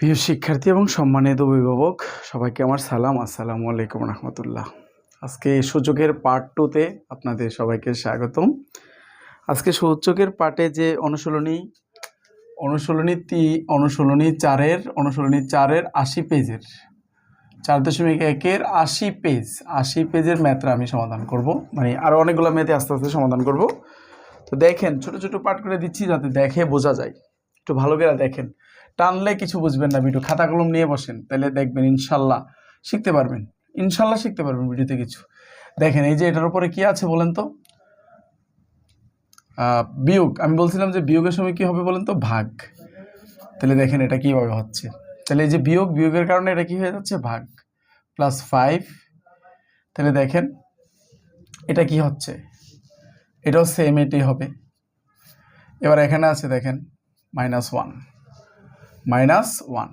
প্রিয় শিক্ষার্থী এবং সম্মানিত অভিভাবক, সবাইকে আমার সালাম। আসসালামু আলাইকুম রহমতুল্লাহ। আজকে সূচকের পার্ট টুতে আপনাদের সবাইকে স্বাগতম। আজকে সূচকের পার্টে যে অনুশীলনী অনুশীলনী তি, অনুশীলনী চারের অনুশীলনী চারের আশি পেজের, চার দশমিক একের আশি পেজ, আশি পেজের ম্যাথরা আমি সমাধান করব। মানে আরও অনেকগুলো ম্যাথে আস্তে আস্তে সমাধান করব। তো দেখেন, ছোট ছোট পার্ট করে দিচ্ছি যাতে দেখে বোঝা যায়। একটু ভালো করে দেখেন। টানলে কিছু বুঝবেন না ভিডিও খাতা কলম নিয়ে বসেন, তাহলে দেখবেন ইনশাল্লাহ শিখতে পারবেন, ইনশাল্লাহ শিখতে পারবেন ভিডিওতে কিছু। দেখেন, এই যে এটার উপরে কি আছে বলেন তো? বিয়োগ, আমি বলছিলাম যে বিয়োগের সময় কি হবে বলেন তো? ভাগ। তাহলে দেখেন এটা কীভাবে হচ্ছে। তাহলে এই যে বিয়োগ, বিয়োগের কারণে এটা কি হয়ে যাচ্ছে? ভাগ প্লাস ফাইভ তাহলে দেখেন, এটা কি হচ্ছে? এটাও সেম এটাই হবে। এবার এখানে আছে দেখেন মাইনাস ওয়ান মাইনাস ওয়ান।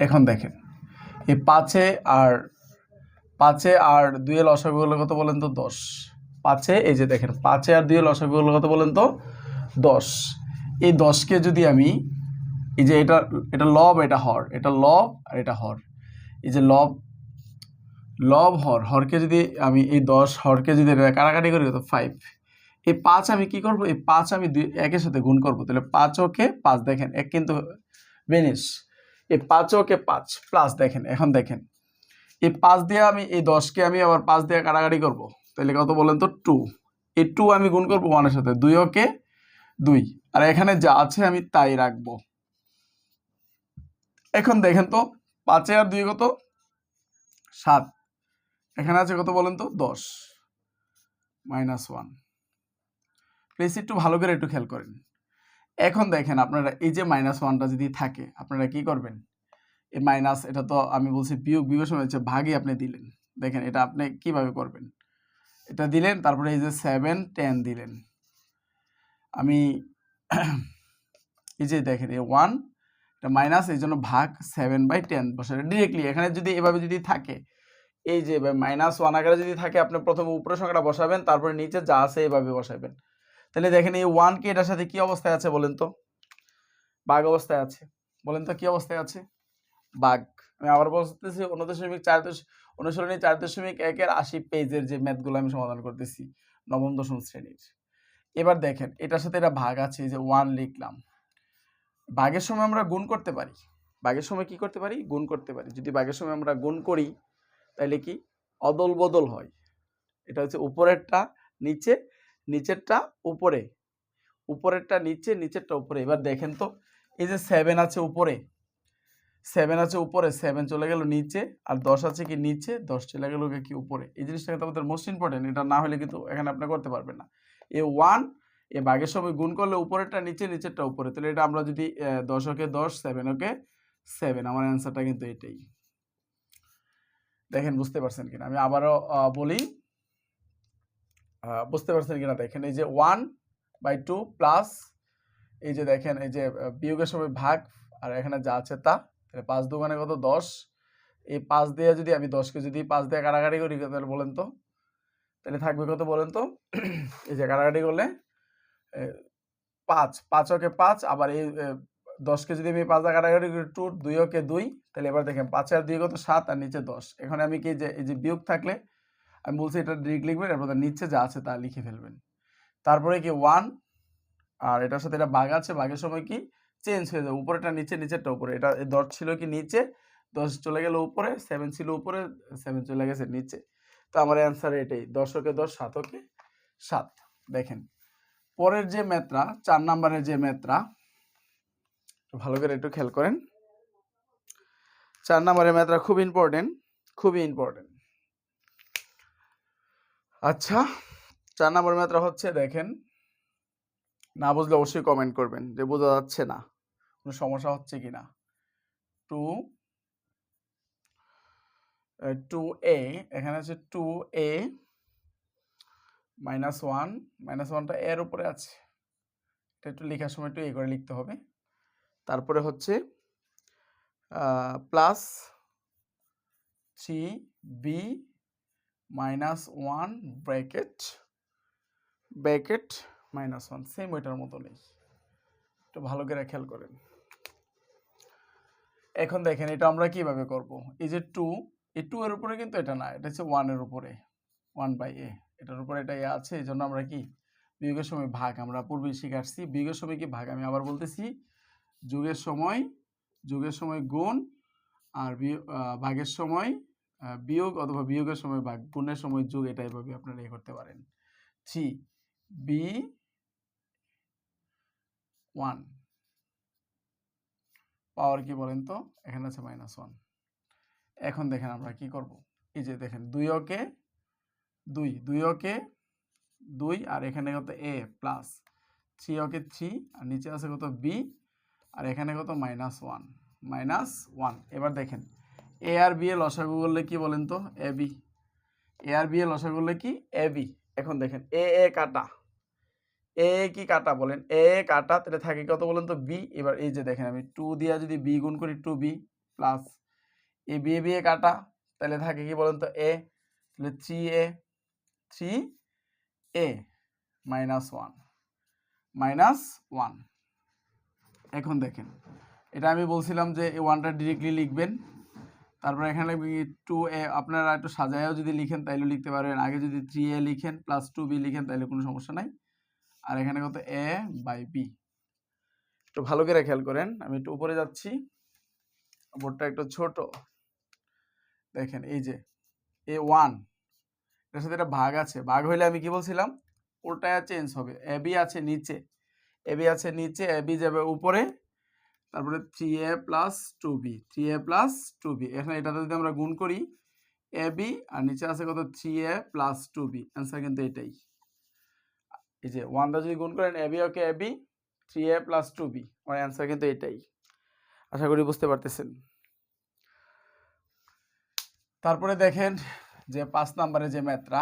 এখন দেখেন, এই পাঁচে আর পাঁচে আর দুয়ে লসাগু হলো কত বলেন তো দশ। পাঁচে, এই যে দেখেন, পাঁচে আর দুয়ে লসাগু কত বলেন তো দশ। এই দশকে যদি আমি, এই যে এটা এটা লব, এটা হর। এটা লব আর এটা হর। এই যে লব লব, হর। হরকে যদি আমি এই দশ, হরকে যদি কাটাকাটি করি তো ফাইভ এই পাঁচ আমি কি করব? এই পাঁচ আমি দুই, একের সাথে গুণ করব। তাহলে পাঁচ ওকে পাঁচ দেখেন, এক কিন্তু বেনিস এই পাঁচ ওকে পাঁচ প্লাস দেখেন, এখন দেখেন। এই পাঁচ দিয়ে আমি, এই দশকে আমি আবার পাঁচ দিয়ে কাটাকাটি করব। তাহলে কত বলেন তো? টু এই টু আমি গুণ করব ওয়ানের সাথে। দুই ওকে দুই। আর এখানে যা আছে আমি তাই রাখব। এখন দেখেন তো, পাঁচে আর দুই কত? সাত। এখানে আছে কত বলেন তো? দশ। মাইনাস ওয়ান প্লিজ একটু ভালো করে একটু খেয়াল করেন। এখন দেখেন আপনারা, এই যে মাইনাস ওয়ানটা যদি থাকে, আপনারা কি করবেন? এই মাইনাস এটা তো আমি বলছি বিয়োগ বিয়োগের সময় হচ্ছে ভাগই আপনি দিলেন। দেখেন এটা আপনি কীভাবে করবেন? এটা দিলেন, তারপরে এই যে সেভেন টেন দিলেন। আমি এই যে দেখেন, এই ওয়ান এটা মাইনাস এই জন্য ভাগ সেভেন বাই টেন বসে ডিরেক্টলি এখানে যদি এভাবে যদি থাকে, এই যে মাইনাস ওয়ান আকারে যদি থাকে, আপনি প্রথমে উপরে সংখ্যাটা বসাবেন, তারপরে নিচে যা আছে এভাবে বসাবেন। তাহলে দেখেন এই ওয়ান কে এটার সাথে কি অবস্থায় আছে বলেন তো? বাঘ অবস্থায় আছে। বলেন তো কি অবস্থায় আছে? বাঘ। আমি আবার বলতেছি অনুদশমিক চার দশ অনুসরণী চার দশমিক একের আশি পেজের যে ম্যাথগুলো আমি সমাধান করতেছি, নবম, দশম শ্রেণির। এবার দেখেন, এটার সাথে এটা ভাগ আছে যে ওয়ান লিখলাম। বাঘের সময় আমরা গুণ করতে পারি। বাঘের সময় কি করতে পারি? গুণ করতে পারি। যদি বাঘের সময় আমরা গুণ করি, তাহলে কি? অদল বদল হয়। এটা হচ্ছে উপরেরটা, নিচে নিচেরটা উপরে। উপরেরটা নিচে নিচেরটা উপরে। এবার দেখেন তো এই যে সেভেন আছে উপরে। সেভেন আছে উপরে সেভেন চলে গেল নিচে। আর দশ আছে কি নিচে? দশ চলে গেল কি উপরে? এই জিনিসটা কিন্তু আমাদের মোস্ট ইম্পর্টেন্ট এটা না হলে কিন্তু এখানে আপনি করতে পারবেন না। এ ওয়ান এ বাঘের সময় গুণ করলে উপরেরটা নিচে নিচেরটা উপরে। তাহলে এটা আমরা যদি আহ, দশ সেভেন ওকে সেভেন আমার অ্যান্সারটা কিন্তু এটাই। দেখেন বুঝতে পারছেন কিনা? আমি আবারও বলি বুঝতে পারছেন কিনা? দেখেন, এই যে ওয়ান বাই টু প্লাস এই যে দেখেন, এই যে বিয়োগের সময় ভাগ, আর এখানে যা আছে তা, তাহলে পাঁচ দোকানে কত? দশ। এই পাঁচ দিয়ে যদি আমি দশকে যদি পাঁচ দিয়ে কাটাকাটি করি, তাহলে বলেন তো? তাহলে থাকবে কত বলেন তো? এই যে কাটাকাটি করলে পাঁচ। পাঁচ ওকে পাঁচ, আবার এই দশকে যদি আমি পাঁচ দিয়ে কাটাকাটি করি টু দুই ওকে দুই, তাহলে এবার দেখেন, পাঁচ আর দুই কত? সাত, আর নিচে দশ। এখানে আমি কি যে, এই যে বিয়োগ থাকলে আমি বলছি এটা ডিরেক্ট লিখবেন তার নিচে যা আছে তা লিখে ফেলবেন। তারপরে কি ওয়ান আর এটার সাথে এটা বাঘ আছে, বাঘের সময় কি? চেঞ্জ হয়ে যাবে উপরেটা নিচে, নিচেরটা উপরে। এটা দশ ছিল কি নিচে? দশ চলে গেল উপরে সেভেন ছিল উপরে সেভেন চলে গেছে নিচে। তো আমার অ্যান্সার এটাই, দশকে দশ, সাতকে সাত। দেখেন, পরের যে ম্যাথরা চার নাম্বারের যে ম্যাথরা ভালো করে একটু খেয়াল করেন। চার নাম্বারের ম্যাথরা খুব ইম্পর্টেন্ট খুবই ইম্পর্টেন্ট আচ্ছা চার নাম্বার ম্যাথরা হচ্ছে, দেখেন, না বুঝলে অবশ্যই কমেন্ট করবেন যে বোঝা যাচ্ছে না, কোনো সমস্যা হচ্ছে কি না টু টু এ এখানে আছে two a minus one minus ওয়ানটা এর উপরে আছে। এটা একটু লেখার সময় একটু এ করে লিখতে হবে। তারপরে হচ্ছে plus three b minus one bracket bracket minus one same ওইটার মতো নেই। একটু ভালো করে খেয়াল করেন। এখন দেখেন এটা আমরা কীভাবে করব? এই যে টু এই টু এর উপরে কিন্তু এটা না, এটা হচ্ছে ওয়ানের উপরে ওয়ান বাই এ এটার উপরে এটা এ আছে এই জন্য আমরা কি? বিয়োগের সময় ভাগ, আমরা পূর্বে শিখে আসছি। বিয়োগের সময় কি ভাগ? আমি আবার বলতেছি, যুগের সময় যুগের সময় গুণ, আর ভাগের সময় বিয়োগ অথবা বিয়োগের সময় ভাগ গুণের সময় যোগ এটা এভাবে আপনারা এ করতে পারেন। Three, B, one. পাওয়ার কি বলেন তো? এখানে আছে মাইনাস ওয়ান এখন দেখেন আমরা কি করব? এই যে দেখেন, দুই ওকে দুই দুই ওকে দুই, আর এখানে কত a plus three okay three, আর নিচে আছে কত বি আর এখানে কত মাইনাস ওয়ান মাইনাস ওয়ান এবার দেখেন এ আর বি এ লসাগু করলে কি বলেন তো? A B A R B A লসাগু করলে কি? এ বি এখন দেখেন এ এ কাটা। এ কি কাটা বলেন? এ কাটা, তাহলে থাকে কত বলেন তো? বি এবার এই যে দেখেন, আমি টু দিয়া যদি বি গুণ করি two b plus a b a b a কাটা, তাহলে থাকে কি বলেন তো? এ তাহলে three a three a minus one minus one এখন দেখেন, এটা আমি বলছিলাম যে ওয়ানটা ডিরেক্টলি লিখবেন। তারপরে এখানে টু এ আপনারা একটু সাজায়ও যদি লিখেন, তাইলে লিখতে পারবেন। আগে যদি থ্রি এ লিখেন প্লাস টু বি লিখেন, তাইলে কোনো সমস্যা নাই। আর এখানে কত? এ বাই বি একটু ভালো করে খেয়াল করেন। আমি একটু উপরে যাচ্ছি। বোর্ডটা একটু ছোট। দেখেন, এই যে এ ওয়ান এটার সাথে একটা ভাগ আছে। ভাগ হইলে আমি কি বলছিলাম? উল্টায় চেঞ্জ হবে। এ বি আছে নিচে। এ বি আছে নিচে। এ বি যাবে উপরে। তারপরে three a plus two b three a plus two b এখানে এটাতে যদি আমরা গুণ করি এ বি আর নিচে আছে কত? Three a plus two b answer কিন্তু এটাই। এই যে ওয়ান দা যদি গুণ করেন a b okay a b three a plus two b আমার অ্যান্সার কিন্তু এটাই। আশা করি বুঝতে পারতেছেন। তারপরে দেখেন যে পাঁচ নাম্বারে যে ম্যাথটা,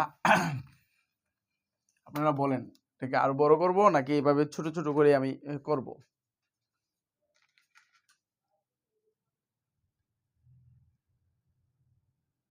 আপনারা বলেন, এটাকে আরও বড় করব নাকি এইভাবে ছোট ছোট করে আমি করব?